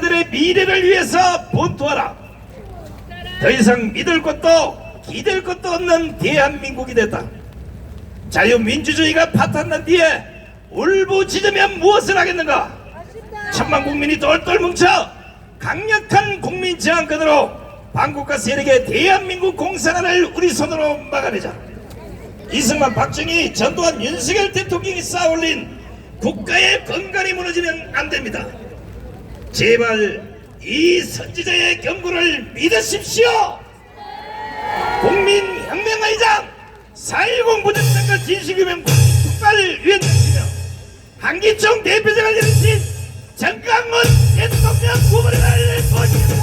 자녀들의 미래를 위해서 본투하라. 더 이상 믿을 것도 기댈 것도 없는 대한민국이 됐다. 자유민주주의가 파탄난 뒤에 울부짖으면 무엇을 하겠는가? 천만 국민이 똘똘 뭉쳐 강력한 국민 저항권으로 반국가 세력의 대한민국 공산화를 우리 손으로 막아내자. 이승만, 박정희, 전두환, 윤석열 대통령이 쌓아올린 국가의 건강이 무너지면 안 됩니다. 제발 이 선지자의 경고를 믿으십시오. 국민 혁명의장 4.10 부정선거 진실규명 특발위원장이며 한기총 대표장을 내리신 정강훈 대통령 후보를 모십니다.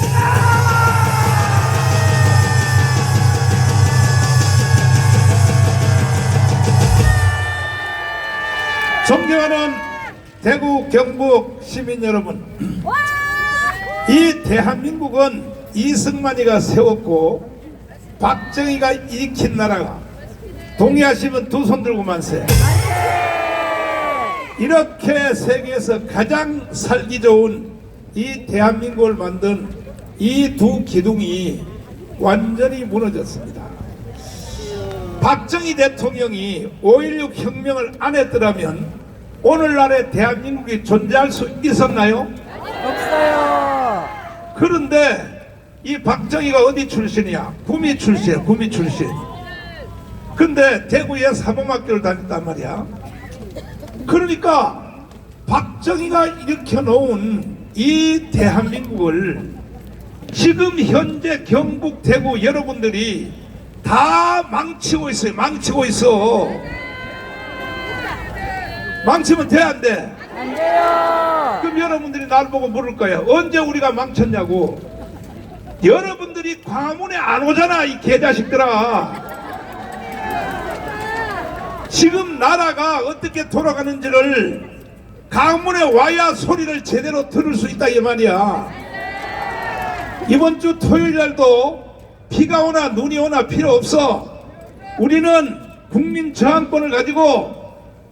존경하는 대구 경북 시민 여러분 이 대한민국은 이승만이가 세웠고 박정희가 일으킨 나라가 동의하시면 두 손 들고 만세 이렇게 세계에서 가장 살기 좋은 이 대한민국을 만든 이 두 기둥이 완전히 무너졌습니다 박정희 대통령이 5.16 혁명을 안 했더라면 오늘날의 대한민국이 존재할 수 있었나요? 없어요. 그런데 이 박정희가 어디 출신이야? 구미 출신, 구미 출신. 근데 대구에 사범학교를 다녔단 말이야. 그러니까 박정희가 일으켜 놓은 이 대한민국을 지금 현재 경북 대구 여러분들이 다 망치고 있어요. 망치고 있어. 망치면 돼, 안 돼? 안 돼요. 여러분들이 날 보고 물을 거야. 언제 우리가 망쳤냐고. 여러분들이 과문에 안 오잖아, 이 개자식들아. 지금 나라가 어떻게 돌아가는지를 강문에 와야 소리를 제대로 들을 수 있다, 이 말이야. 이번 주 토요일 날도 비가 오나 눈이 오나 필요 없어. 우리는 국민 저항권을 가지고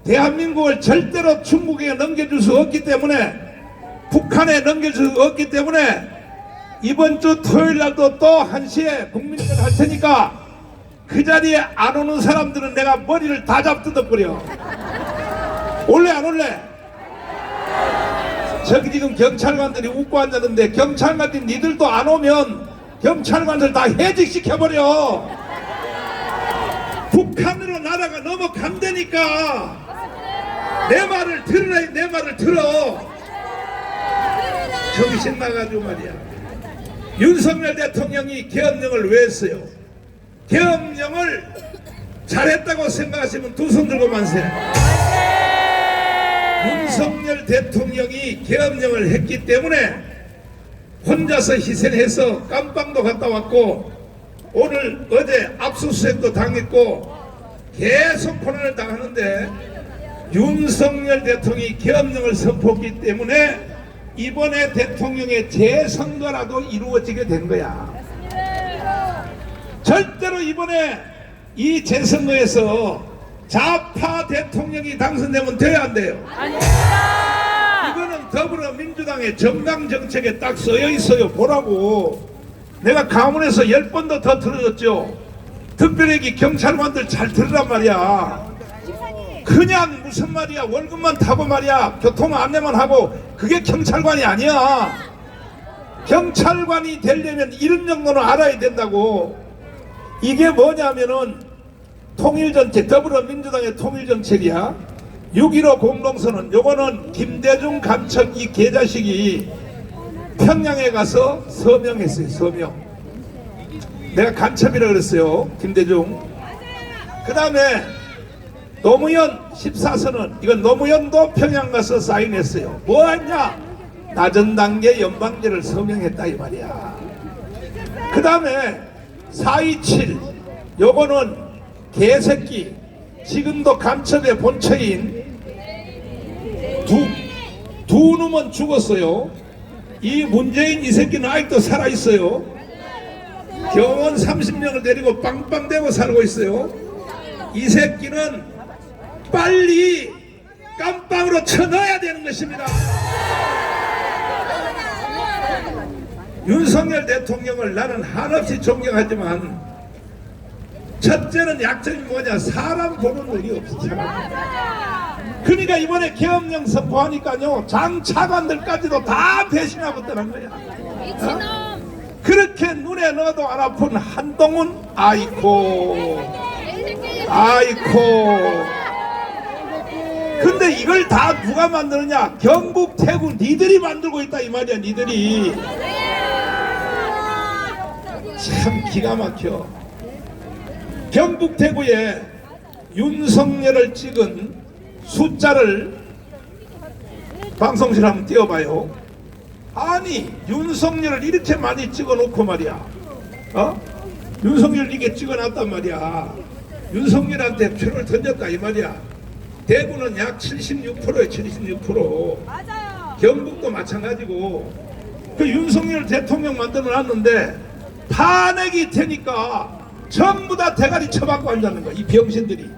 대한민국을 절대로 중국에 넘겨줄 수 없기 때문에 북한에 넘겨줄 수 없기 때문에 이번 주 토요일 날도 또 1시에 국민들 할 테니까 그 자리에 안 오는 사람들은 내가 머리를 다 잡뜯어버려. 올래 안 올래? 저기 지금 경찰관들이 웃고 앉았는데 경찰관들이 니들도 안 오면 경찰관들 다 해직시켜버려. 북한으로 나라가 넘어간다니까. 내 말을 들으라, 내 말을 들어. 정신 나가지고 말이야. 윤석열 대통령이 계엄령을 왜 했어요? 계엄령을 잘했다고 생각하시면 두 손 들고 만세. 윤석열 대통령이 계엄령을 했기 때문에 혼자서 희생해서 깜빵도 갔다 왔고 오늘 어제 압수수색도 당했고 계속 고난을 당하는데 윤석열 대통령이 계엄령을 선포했기 때문에 이번에 대통령의 재선거라도 이루어지게 된 거야. 절대로 이번에 이 재선거에서 좌파 대통령이 당선되면 돼야 안 돼요. 아닙니다. 이거는 더불어민주당의 정당 정책에 딱 써여 있어요. 보라고. 내가 가문에서 열 번도 더 들어줬죠. 특별히 경찰관들 잘 들으란 말이야. 그냥 무슨 말이야. 월급만 타고 말이야. 교통 안내만 하고 그게 경찰관이 아니야. 경찰관이 되려면 이런 정도는 알아야 된다고. 이게 뭐냐면은 통일정책, 더불어민주당의 통일정책이야. 6.15 공동선언, 요거는 김대중 감척 이 개자식이 평양에 가서 서명했어요, 서명. 내가 간첩이라 그랬어요, 김대중. 그 다음에 노무현 14선언, 이건 노무현도 평양 가서 사인했어요. 뭐 했냐? 낮은 단계 연방제를 서명했다, 이 말이야. 그 다음에 427 요거는 개새끼 지금도 간첩의 본처인 두, 두 놈은 죽었어요 이 문재인 이 새끼는 아직도 살아있어요 경원 30명을 데리고 빵빵대고 살고 있어요 이 새끼는 빨리 깜빵으로 쳐넣어야 되는 것입니다. 윤석열 대통령을 나는 한없이 존경하지만 첫째는 약점이 뭐냐? 사람 보는 눈이 없어 사람. 그러니까 이번에 계엄령 선포하니까요 장 차관들까지도 다 배신하고 떠난 거야. 어? 그렇게 눈에 넣어도 안 아픈 한동훈 아이코. 아이코 근데 이걸 다 누가 만드느냐? 경북 태국 니들이 만들고 있다 이 말이야 니들이. 참 기가 막혀. 경북 대구에 윤석열을 찍은 숫자를 방송실 한번 띄워봐요. 아니 윤석열을 이렇게 많이 찍어놓고 말이야. 어? 윤석열 이게 찍어놨단 말이야. 윤석열한테 표를 던졌다 이 말이야 대구는 약 76%에 76% 맞아요. 경북도 마찬가지고. 그 윤석열 대통령 만들어 놨는데 탄핵이 되니까 전부 다 대가리 쳐박고 앉았는 거야 이 병신들이.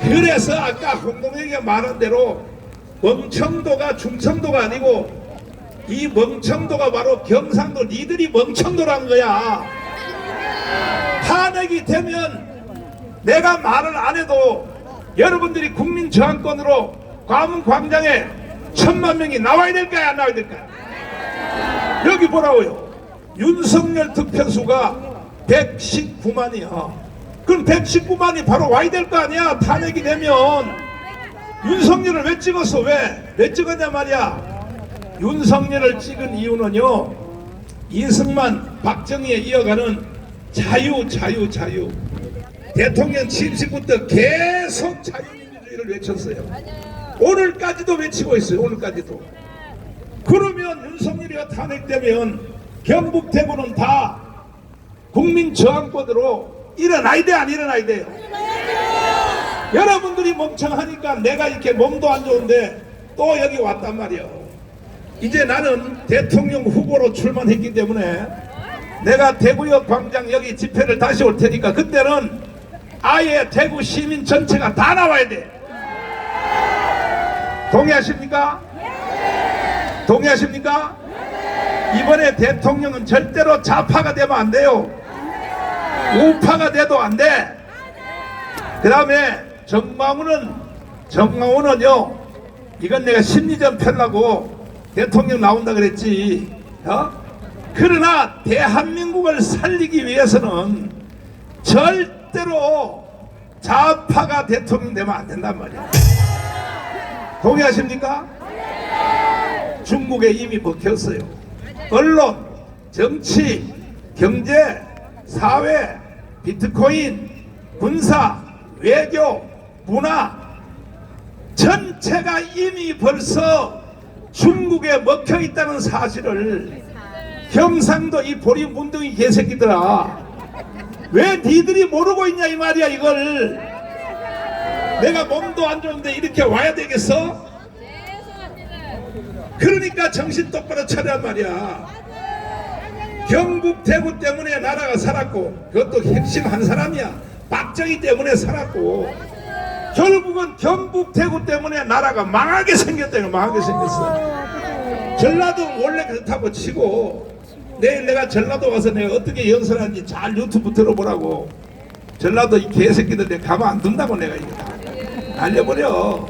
그래서 아까 홍동혁이가 말한 대로 멍청도가 중청도가 아니고 이 멍청도가 바로 경상도 니들이 멍청도라는 거야. 탄핵이 되면 내가 말을 안 해도 여러분들이 국민 저항권으로 광화문 광장에 천만 명이 나와야 될까요? 안 나와야 될까요? 여기 보라고요. 윤석열 득표수가 119만이야 그럼 119만이 바로 와야 될 거 아니야? 탄핵이 되면. 윤석열을 왜 찍었어? 왜? 왜 찍었냐 말이야? 윤석열을 찍은 이유는요. 이승만 박정희에 이어가는 자유 자유 자유 대통령 취임식부터 계속 자유민주주의를 외쳤어요. 오늘까지도 외치고 있어요 오늘까지도. 그러면 윤석열이가 탄핵되면 경북 대구는 다 국민 저항권으로 일어나야 돼 안 일어나야 돼요? 여러분들이 멍청하니까 내가 이렇게 몸도 안 좋은데 또 여기 왔단 말이에요. 이제 나는 대통령 후보로 출마했기 때문에 내가 대구역 광장 여기 집회를 다시 올 테니까 그때는 아예 대구 시민 전체가 다 나와야 돼 동의하십니까? 동의하십니까? 이번에 대통령은 절대로 좌파가 되면 안 돼요. 우파가 돼도 안 돼. 그 다음에 정광훈은, 정광훈은요, 이건 내가 심리전 펴려고 대통령 나온다 그랬지. 어? 그러나 대한민국을 살리기 위해서는 절 대로 좌파가 대통령 되면 안 된단 말이야. 동의하십니까? 중국에 이미 먹혔어요. 언론, 정치, 경제, 사회, 비트코인, 군사, 외교, 문화 전체가 이미 벌써 중국에 먹혀 있다는 사실을 경상도 이 보리 문둥이 개새끼들아 왜 니들이 모르고 있냐 이 말이야 이걸 내가 몸도 안 좋은데 이렇게 와야 되겠어? 그러니까 정신 똑바로 차란 말이야. 경북 대구 때문에 나라가 살았고 그것도 핵심 한 사람이야. 박정희 때문에 살았고 결국은 경북 대구 때문에 나라가 망하게 생겼다 이거 망하게 생겼어. 전라도 원래 그렇다고 치고 내일 내가 전라도 가서 내가 어떻게 연설하는지 잘 유튜브 들어보라고 전라도 이 개새끼들 내가 가만 안 둔다고 내가 이거 다 날려버려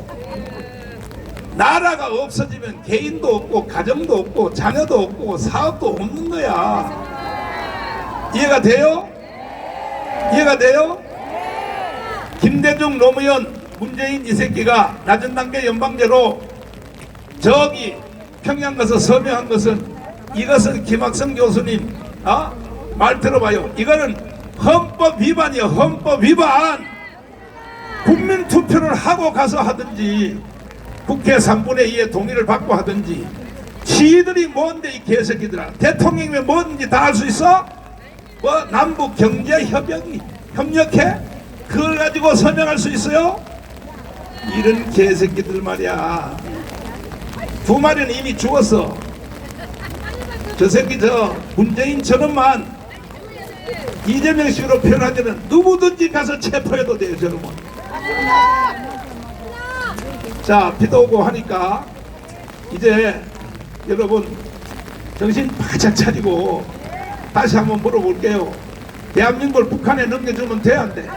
나라가 없어지면 개인도 없고 가정도 없고 자녀도 없고 사업도 없는 거야 이해가 돼요? 이해가 돼요? 김대중 노무현 문재인 이 새끼가 낮은 단계 연방제로 저기 평양 가서 서명한 것은 이것은 김학성 교수님 어? 말 들어봐요 이거는 헌법 위반이야 헌법 위반 국민 투표를 하고 가서 하든지 국회 3분의 2의 동의를 받고 하든지 지들이 뭔데 이 개새끼들아 대통령이 뭐든지 다할수 있어? 뭐 남북 경제 협력이 협력해? 그걸 가지고 서명할 수 있어요? 이런 개새끼들 말이야 두 마리는 이미 죽었어 저 새끼 저 문재인 저놈만 이재명식으로 표현하자면 누구든지 가서 체포해도 돼요 저놈은 자 비도 오고 하니까 이제 여러분 정신 바짝 차리고 다시 한번 물어볼게요. 대한민국을 북한에 넘겨주면 돼, 안 돼?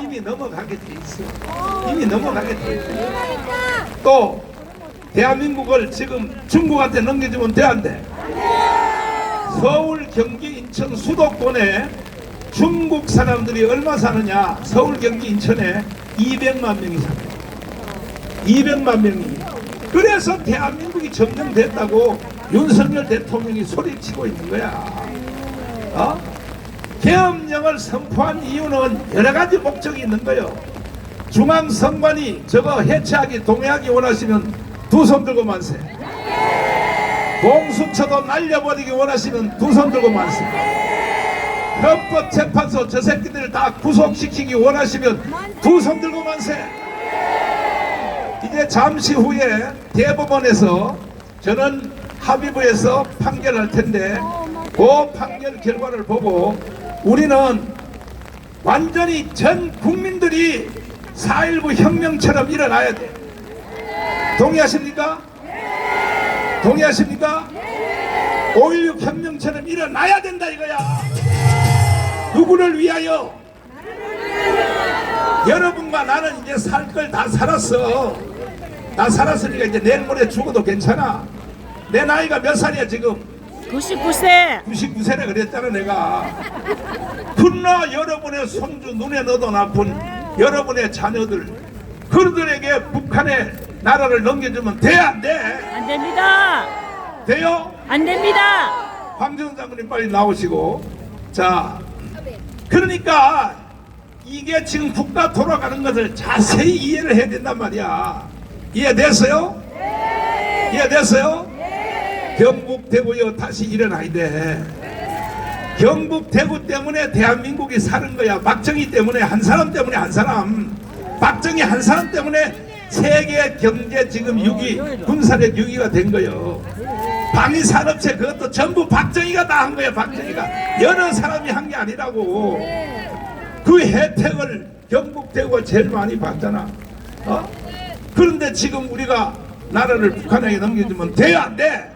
이미 넘어가게 돼 있어. 이미 넘어가게 돼 있어. 또 대한민국을 지금 중국한테 넘겨주면 돼, 안 돼? 서울, 경기, 인천 수도권에 중국 사람들이 얼마 사느냐? 서울, 경기, 인천에 200만 명이 살아요. 200만 명이. 그래서 대한민국이 점령됐다고 윤석열 대통령이 소리치고 있는 거야. 어? 계엄령을 선포한 이유는 여러 가지 목적이 있는 거예요. 중앙선관위 저거 해체하기 동의하기 원하시면 두 손 들고 만세. 공수처도 날려버리기 원하시면 두손 들고 만세. 헌법재판소 저 새끼들 다 구속시키기 원하시면 두 손 들고 만세. 이제 잠시 후에 대법원에서 저는 합의부에서 판결할 텐데 그 판결 결과를 보고 우리는 완전히 전 국민들이 4.19 혁명처럼 일어나야 돼. 동의하십니까? 동의하십니까? 5.16 혁명처럼 일어나야 된다 이거야. 누구를 위하여? 여러분과 나는 이제 살 걸 다 살았어. 다 살았으니까 이제 내일 모레 죽어도 괜찮아. 내 나이가 몇 살이야 지금? 99세 99세라 그랬잖아 내가. 그러나 여러분의 손주 눈에 넣어도 나쁜 여러분의 자녀들 그들에게 북한의 나라를 넘겨주면 돼 안 돼? 안 됩니다 돼요? 안 됩니다 황정은 장군님 빨리 나오시고 자 그러니까 이게 지금 국가 돌아가는 것을 자세히 이해를 해야 된단 말이야 이해됐어요? 이해됐어요? 경북 대구여 다시 일어나야 돼 경북 대구 때문에 대한민국이 사는 거야 박정희 때문에 한 사람 때문에 한 사람 박정희 한 사람 때문에 세계 경제 지금 6위 군사력 6위가 된 거예요. 방위 산업체 그것도 전부 박정희가 다 한 거야 박정희가. 여러 사람이 한 게 아니라고. 그 혜택을 경북 대구가 제일 많이 받잖아. 어? 그런데 지금 우리가 나라를 북한에게 넘겨주면 돼야 안 돼?